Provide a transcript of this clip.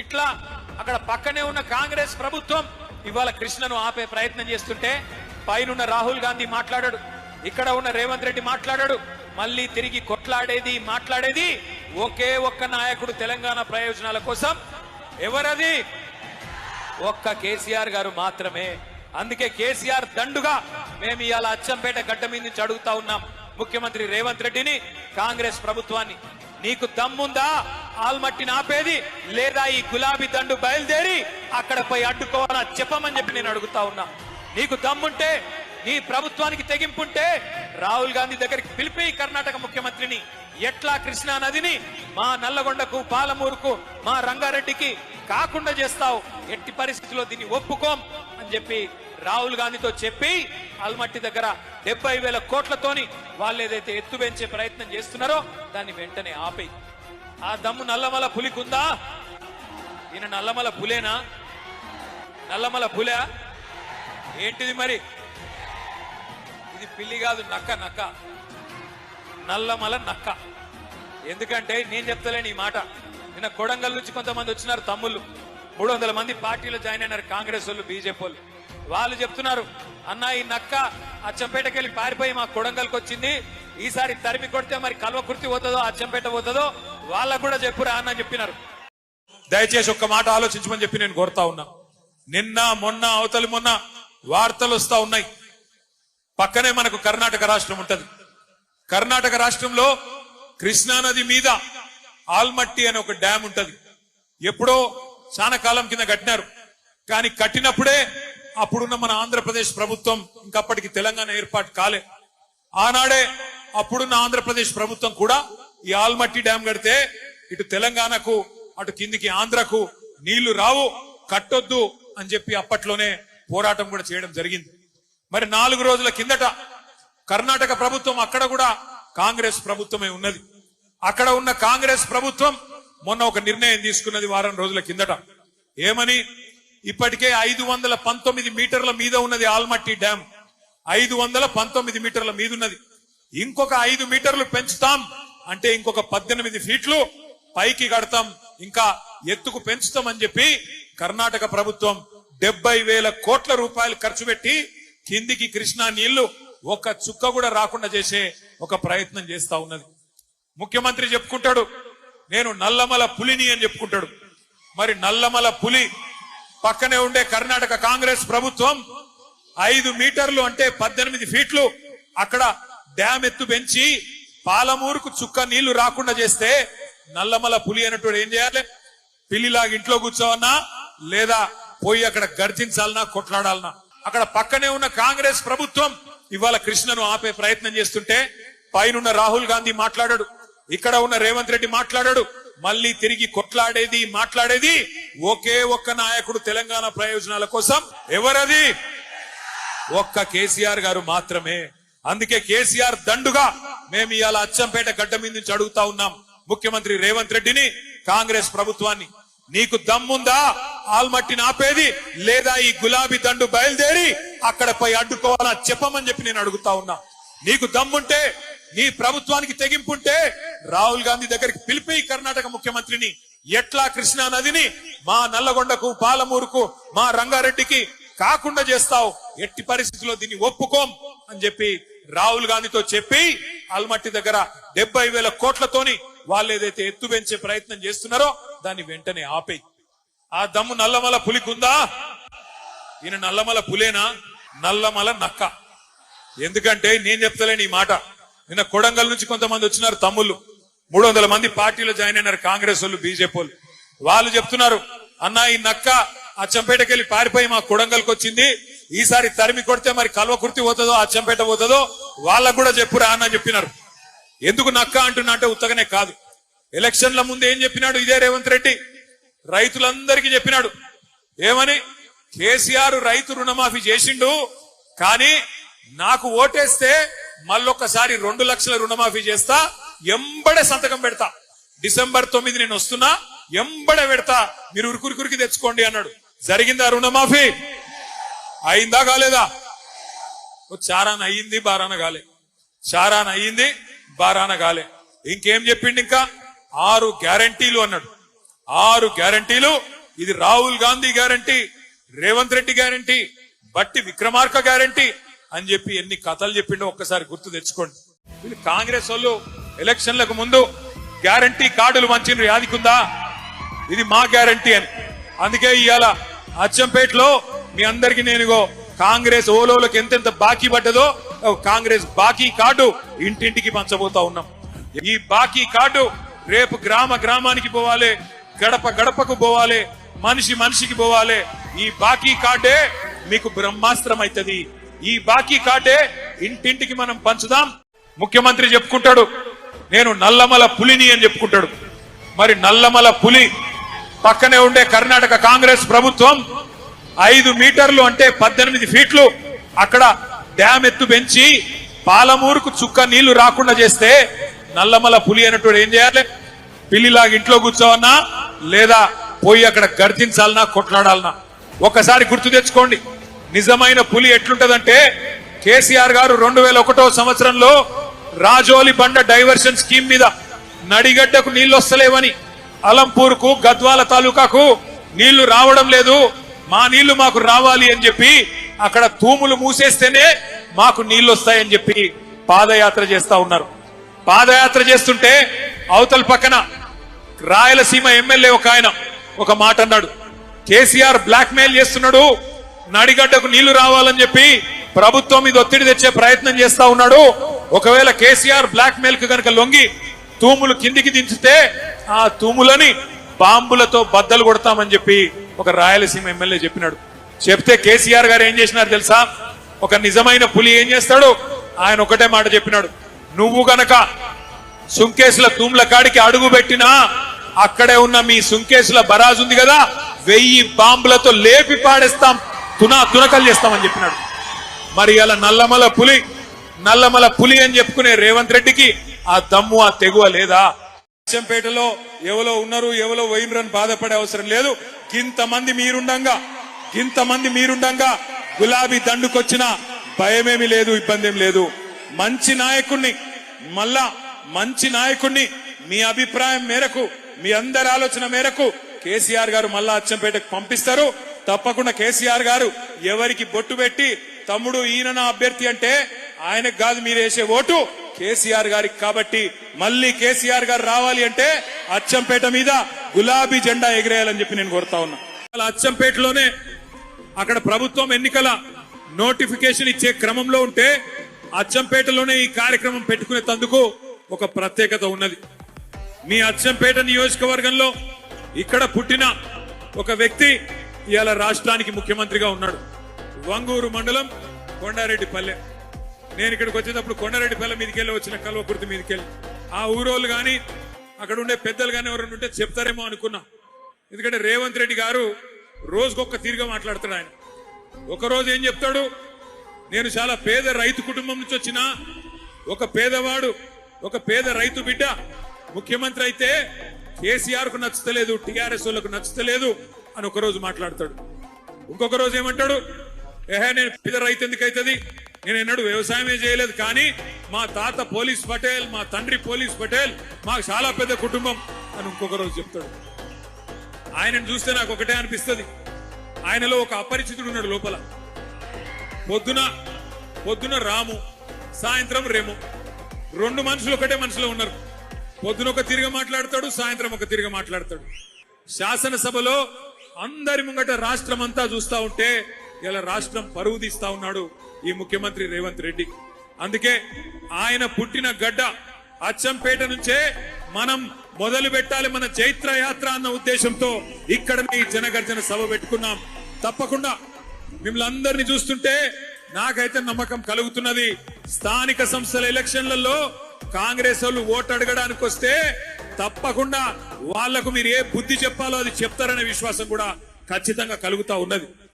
ఇట్లా అక్కడ పక్కనే ఉన్న కాంగ్రెస్ ప్రభుత్వం ఇవాళ కృష్ణను ఆపే ప్రయత్నం చేస్తుంటే పైనున్న రాహుల్ గాంధీ మాట్లాడాడు ఇక్కడ ఉన్న రేవంత్ రెడ్డి మాట్లాడాడు మళ్ళీ తిరిగి కొట్లాడేది మాట్లాడేది ఒకే ఒక్క నాయకుడు తెలంగాణ ప్రయోజనాల కోసం ఎవరది? ఒక్క కేసీఆర్ గారు మాత్రమే. అందుకే కేసీఆర్ దండుగా మేము ఇవాళ అచ్చంపేట గడ్డ మీద నుంచి అడుగుతా ఉన్నాం ముఖ్యమంత్రి రేవంత్ రెడ్డిని కాంగ్రెస్ ప్రభుత్వాన్ని. నీకు దమ్ముందా? ఆల్మట్టిని ఆపేది లేదా ఈ గులాబీ దండు బయలుదేరి అక్కడ పోయి అడ్డుకోవాలా చెప్పమని చెప్పి నేను అడుగుతా ఉన్నా. నీకు దమ్ముంటే నీ ప్రభుత్వానికి తెగింపుంటే రాహుల్ గాంధీ దగ్గరికి పిలిపి కర్ణాటక ముఖ్యమంత్రిని ఎట్లా కృష్ణా నదిని మా నల్లగొండకు పాలమూరుకు మా రంగారెడ్డికి కాకుండా చేస్తావు? ఎట్టి పరిస్థితిలో దీన్ని ఒప్పుకోం అని చెప్పి రాహుల్ గాంధీతో చెప్పి అల్మట్టి దగ్గర డెబ్బై వేల కోట్లతోని వాళ్ళు ఏదైతే ఎత్తు పెంచే ప్రయత్నం చేస్తున్నారో దాన్ని వెంటనే ఆపేయి. ఆ దమ్ము నల్లమల పులికుందా? ఈయన నల్లమల పులేనా? నల్లమల పులే? ఏంటిది మరి? ఇది పిల్లి కాదు నక్క నక్క. నల్లమల నక్క. ఎందుకంటే నేను చెప్తలేను ఈ మాట. నిన్న కొడంగల్ నుంచి కొంతమంది వచ్చినారు తమ్ముళ్ళు. మూడు వందల మంది పార్టీలో జాయిన్ అయినారు కాంగ్రెస్ వాళ్ళు బీజేపీ వాళ్ళు. వాళ్ళు చెప్తున్నారు అన్న ఈ నక్క అచ్చంపేటకి వెళ్ళి పారిపోయి మా కొడంగల్కి వచ్చింది. ఈసారి తరిమి కొడితే మరి కల్వకుర్తి పోతుందో అచ్చంపేట పోతుందో వాళ్ళకు కూడా చెప్పురా అన్న చెప్పినారు. దయచేసి ఒక్క మాట ఆలోచించమని చెప్పి నేను కోరుతా ఉన్నా. నిన్న మొన్న అవతలి మొన్న వార్తలు వస్తా ఉన్నాయి. పక్కనే మనకు కర్ణాటక రాష్ట్రం ఉంటది. కర్ణాటక రాష్ట్రంలో కృష్ణానది మీద ఆల్మట్టి అనే ఒక డ్యామ్ ఉంటది. ఎప్పుడో చాలా కాలం కింద కట్టినారు. కానీ కట్టినప్పుడే అప్పుడున్న మన ఆంధ్రప్రదేశ్ ప్రభుత్వం ఇంకప్పటికి తెలంగాణ ఏర్పాటు కాలే. ఆనాడే అప్పుడున్న ఆంధ్రప్రదేశ్ ప్రభుత్వం కూడా ఈ ఆల్మట్టి డ్యామ్ కడితే ఇటు తెలంగాణకు అటు కిందికి ఆంధ్రకు నీళ్ళు రావు కట్టొద్దు అని చెప్పి అప్పట్లోనే పోరాటం కూడా చేయడం జరిగింది. మరి నాలుగు రోజుల కిందట కర్ణాటక ప్రభుత్వం అక్కడ కూడా కాంగ్రెస్ ప్రభుత్వమే ఉన్నది. అక్కడ ఉన్న కాంగ్రెస్ ప్రభుత్వం మొన్న ఒక నిర్ణయం తీసుకున్నది వారం రోజుల కిందట. ఏమని? ఇప్పటికే ఐదు వందల పంతొమ్మిది మీటర్ల మీద ఉన్నది ఆల్మట్టి డ్యామ్. ఐదు వందల పంతొమ్మిది మీటర్ల మీద ఉన్నది ఇంకొక ఐదు మీటర్లు పెంచుతాం. అంటే ఇంకొక పద్దెనిమిది ఫీట్లు పైకి కడతాం ఇంకా ఎత్తుకు పెంచుతాం అని చెప్పి కర్ణాటక ప్రభుత్వం డెబ్బై వేల కోట్ల రూపాయలు ఖర్చు పెట్టి కిందికి కృష్ణా నీళ్ళు ఒక చుక్క కూడా రాకుండా చేసే ఒక ప్రయత్నం చేస్తా ఉన్నది. ముఖ్యమంత్రి చెప్పుకుంటాడు నేను నల్లమల పులిని అని చెప్పుకుంటాడు. మరి నల్లమల పులి పక్కనే ఉండే కర్ణాటక కాంగ్రెస్ ప్రభుత్వం ఐదు మీటర్లు అంటే పద్దెనిమిది ఫీట్లు అక్కడ డ్యామ్ ఎత్తు పెంచి పాలమూరుకు చుక్క నీళ్ళు రాకుండా చేస్తే నల్లమల పులి అన్నట్టు ఏం చేయాలి? పిల్లిలాగా ఇంట్లో కూర్చోవన్నా లేదా పోయి అక్కడ గర్జించాలనా కొట్లాడాలనా అక్కడ పక్కనే ఉన్న కాంగ్రెస్ ప్రభుత్వం ఇవాళ కృష్ణను ఆపే ప్రయత్నం చేస్తుంటే పైనున్న రాహుల్ గాంధీ మాట్లాడాడు ఇక్కడ ఉన్న రేవంత్ రెడ్డి మాట్లాడాడు మళ్ళీ తిరిగి కొట్లాడేది మాట్లాడేది ఒకే ఒక్క నాయకుడు తెలంగాణ ప్రయోజనాల కోసం ఎవరది? ఒక్క కేసీఆర్ గారు మాత్రమే. అందుకే కేసీఆర్ దండుగా మేము ఇవాళ అచ్చంపేట గడ్డ మీద నుంచి అడుగుతా ఉన్నాం ముఖ్యమంత్రి రేవంత్ రెడ్డిని కాంగ్రెస్ ప్రభుత్వాన్ని. నీకు దమ్ముందా? ఆల్మట్టిని ఆపేది లేదా ఈ గులాబీ దండు బయలుదేరి అక్కడ పోయి అడ్డుకోవాలా? చెప్పమని చెప్పి నేను అడుగుతా ఉన్నా. నీకు దమ్ముంటే నీ ప్రభుత్వానికి తెగింపుంటే రాహుల్ గాంధీ దగ్గరికి పిలిపి కర్ణాటక ముఖ్యమంత్రిని ఎట్లా కృష్ణా నదిని మా నల్లగొండకు పాలమూరుకు మా రంగారెడ్డికి కాకుండా చేస్తావు? ఎట్టి పరిస్థితుల్లో దీన్ని ఒప్పుకోం అని చెప్పి రాహుల్ గాంధీతో చెప్పి ఆల్మట్టి దగ్గర డెబ్బై వేల కోట్లతోని వాళ్ళు ఏదైతే ఎత్తు పెంచే ప్రయత్నం చేస్తున్నారో దాన్ని వెంటనే ఆపేయి. ఆ దమ్ము నల్లమల పులికుందా? ఈయన నల్లమల పులేనా? నల్లమల నక్క. ఎందుకంటే నేను చెప్తలేను ఈ మాట. నిన్న కొడంగల్ నుంచి కొంతమంది వచ్చినారు తమ్ముళ్ళు. మూడు వందల మంది పార్టీలో జాయిన్ అయినారు కాంగ్రెస్ వాళ్ళు బీజేపీ వాళ్ళు. వాళ్ళు చెప్తున్నారు అన్న ఈ నక్క అచ్చంపేటకి వెళ్ళి పారిపోయి మా కొడంగల్కి వచ్చింది. ఈసారి తరిమి కొడితే మరి కల్వకుర్తి పోతుందో అచ్చంపేట పోతుందో వాళ్ళకు కూడా చెప్పురా అన్న చెప్పినారు. ఎందుకు నక్క అంటున్నా అంటే ఉత్తగనే కాదు. ఎలక్షన్ల ముందు ఏం చెప్పినాడు? ఇదే రేవంత్ రెడ్డి. రైతులందరికీ చెప్పినాడు. ఏమని? కేసీఆర్ రైతు రుణమాఫీ చేసిండు కానీ నాకు ఓటేస్తే మళ్ళొక్కసారి రెండు లక్షల రుణమాఫీ చేస్తా ఎంబడే సంతకం పెడతా. డిసెంబర్ తొమ్మిది నేను వస్తున్నా ఎంబడే పెడతా. మీరు ఉరుకురుకురికి తెచ్చుకోండి అన్నాడు. జరిగిందా రుణమాఫీ? అయిందా కాలేదా? ఓ చారాన అయ్యింది బారాన కాలే. చారాన అయ్యింది బారాన కాలే. ఇంకేం చెప్పిండు ఇంకా? ఆరు గ్యారంటీలు అన్నాడు. ఆరు గ్యారంటీలు ఇది Rahul Gandhi guarantee Revanth Reddy guarantee Bhatti Vikramarka guarantee అని చెప్పి ఎన్ని కథలు చెప్పిండో ఒక్కసారి గుర్తు తెచ్చుకోండి. వీళ్ళు కాంగ్రెస్ వాళ్ళు ఎలక్షన్లకు ముందు గ్యారంటీ కార్డులు మంచి యాదికుందా ఇది మా గ్యారంటీ అని. అందుకే ఇవాళ అచ్చంపేటలో మీ అందరికి నేనుగో కాంగ్రెస్ ఓలోలకు ఎంతెంత బాకీ పడ్డదో ఓ కాంగ్రెస్ బాకీ కార్డు ఇంటింటికి పంచబోతా ఉన్నాం. ఈ బాకీ కార్డు రేపు గ్రామ గ్రామానికి పోవాలి గడప గడపకు పోవాలి మనిషి మనిషికి పోవాలి. ఈ బాకీ కార్డే మీకు బ్రహ్మాస్త్రం అవుతుంది ఈ బాకీ కార్డే ఇంటింటికి మనం పంచుదాం. ముఖ్యమంత్రి చెప్పుకుంటాడు నేను నల్లమల పులిని అని చెప్పుకుంటాడు. మరి నల్లమల పులి పక్కనే ఉండే కర్ణాటక కాంగ్రెస్ ప్రభుత్వం ఐదు మీటర్లు అంటే పద్దెనిమిది ఫీట్లు. అక్కడ డ్యామ్ ఎత్తు పెంచి పాలమూరుకు చుక్క నీళ్ళు రాకుండా చేస్తే నల్లమల పులి అన్నట్టు ఏం చేయాలి? పిల్లిలాగా ఇంట్లో కూర్చోవన్నా లేదా పోయి అక్కడ గర్జించాలన్నా కొట్లాడాలనా ఒకసారి గుర్తు తెచ్చుకోండి. నిజమైన పులి ఎట్లుంటదంటే కేసీఆర్ గారు రెండు వేల ఒకటో సంవత్సరంలో రాజోలి బండ డైవర్షన్ స్కీమ్ మీద నడిగడ్డకు నీళ్ళు వస్తలేవని అలంపూర్కు గద్వాల తాలూకాకు నీళ్ళు రావడం లేదు. మా నీళ్ళు మాకు రావాలి అని చెప్పి అక్కడ తూములు మూసేస్తేనే మాకు నీళ్ళు వస్తాయని చెప్పి పాదయాత్ర చేస్తా ఉన్నారు. పాదయాత్ర చేస్తుంటే అవతల పక్కన రాయలసీమ ఎమ్మెల్యే ఒక ఆయన ఒక మాట అన్నాడు. కేసీఆర్ బ్లాక్ మెయిల్ చేస్తున్నాడు నడిగడ్డకు నీళ్ళు రావాలని చెప్పి ప్రభుత్వం మీద ఒత్తిడి తెచ్చే ప్రయత్నం చేస్తా ఉన్నాడు. ఒకవేళ కేసీఆర్ బ్లాక్ మెయిల్కు కనుక లొంగి తూములు కిందికి దించితే ఆ తూములని బాంబులతో బద్దలు కొడతామని చెప్పి ఒక రాయలసీమ ఎమ్మెల్యే చెప్పినాడు. చెప్తే కేసీఆర్ గారు ఏం చేసినారు తెలుసా? ఒక నిజమైన పులి ఏం చేస్తాడు? ఆయన ఒకటే మాట చెప్పినాడు. నువ్వు గనక సుంకేసుల తూమ్ల కాడికి అడుగు పెట్టినా అక్కడే ఉన్న మీ సుంకేసుల బరాజ్ ఉంది కదా వెయ్యి బాంబులతో లేపి పాడేస్తాం తునా తునకలు చేస్తామని చెప్పినాడు. మరి అలా నల్లమల పులి నల్లమల పులి అని చెప్పుకునే రేవంత్ రెడ్డికి ఆ దమ్ము ఆ తెగువ లేదా? అచ్చంపేటలో ఎవరో ఉన్నారు ఎవరో పోయినరని బాధపడే అవసరం లేదు. గింతమంది మీరుండంగా ఇంతమంది మీరుండంగా గులాబీ దండుకొచ్చిన భయమేమి లేదు ఇబ్బంది లేదు. మంచి నాయకుణ్ణి మళ్ళా మంచి నాయకుణ్ణి మీ అభిప్రాయం మేరకు మీ అందరి ఆలోచన మేరకు కేసీఆర్ గారు మళ్ళా అచ్చంపేటకు పంపిస్తారు. తప్పకుండా కేసీఆర్ గారు ఎవరికి బొట్టు పెట్టి తమ్ముడు ఈయన అభ్యర్థి అంటే ఆయనకు కాదు మీరు వేసే ఓటు. కేసీఆర్ గారికి కాబట్టి మళ్ళీ కేసీఆర్ గారు రావాలి అంటే అచ్చంపేట మీద గులాబీ జెండా ఎగిరేయాలని చెప్పి నేను కోరుతా ఉన్నా. అలా అచ్చంపేటలోనే అక్కడ ప్రభుత్వం ఎన్నికల నోటిఫికేషన్ ఇచ్చే క్రమంలో ఉంటే అచ్చంపేటలోనే ఈ కార్యక్రమం పెట్టుకునే తందుకు ఒక ప్రత్యేకత ఉన్నది. మీ అచ్చంపేట నియోజకవర్గంలో ఇక్కడ పుట్టిన ఒక వ్యక్తి ఇవాళ రాష్ట్రానికి ముఖ్యమంత్రిగా ఉన్నాడు. వంగూరు మండలం కొండారెడ్డి పల్లె నేను ఇక్కడికి వచ్చేటప్పుడు కొండారెడ్డి మీదకి మీదకెళ్ళి వచ్చిన కల్వకుర్తి మీదకెళ్ళి ఆ ఊరోళ్ళు కానీ అక్కడ ఉండే పెద్దలు కానీ ఎవరైనా ఉంటే చెప్తారేమో అనుకున్నా. ఎందుకంటే రేవంత్ రెడ్డి గారు రోజుకొక తీరుగా మాట్లాడతాడు ఆయన. ఒకరోజు ఏం చెప్తాడు? నేను చాలా పేద రైతు కుటుంబం నుంచి వచ్చిన ఒక పేదవాడు ఒక పేద రైతు బిడ్డ ముఖ్యమంత్రి అయితే కేసీఆర్కు నచ్చుతలేదు టీఆర్ఎస్ వాళ్ళకు నచ్చుతలేదు అని ఒకరోజు మాట్లాడతాడు. ఇంకొక రోజు ఏమంటాడు? ఏహే నేను పేద రైతు ఎందుకు అవుతుంది నేను ఎన్నడూ వ్యవసాయమే చేయలేదు కానీ మా తాత పోలీస్ పటేల్ మా తండ్రి పోలీస్ పటేల్ మాకు చాలా పెద్ద కుటుంబం అని ఇంకొక రోజు చెప్తాడు. ఆయనను చూస్తే నాకు ఒకటే అనిపిస్తుంది. ఆయనలో ఒక అపరిచితుడు ఉన్నాడు లోపల. పొద్దున పొద్దున రాము సాయంత్రం రేము. రెండు మనుషులు ఒకటే మనుషులు ఉన్నారు. పొద్దున ఒక తిరిగి మాట్లాడతాడు సాయంత్రం ఒక తిరిగి మాట్లాడతాడు. శాసనసభలో అందరి ముంగట రాష్ట్రం అంతా చూస్తా ఉంటే ఇలా రాష్ట్రం పరువు తీస్తా ఉన్నాడు. ఈ ముఖ్యమంత్రి రేవంత్ రెడ్డి. అందుకే ఆయన పుట్టిన గడ్డ అచ్చంపేట నుంచే మనం మొదలు పెట్టాలి మన చైత్ర యాత్ర అన్న ఉద్దేశంతో ఇక్కడ ఈ జనగర్జన సభ పెట్టుకున్నాం. తప్పకుండా మిమ్మల్ని అందరినీ చూస్తుంటే నాకైతే నమ్మకం కలుగుతున్నది. స్థానిక సంస్థల ఎలక్షన్లలో కాంగ్రెస్ వాళ్ళు ఓటు అడగడానికి వస్తే తప్పకుండా వాళ్ళకు మీరు ఏ బుద్ధి చెప్పాలో అది చెప్తారనే విశ్వాసం కూడా ఖచ్చితంగా కలుగుతా ఉన్నది.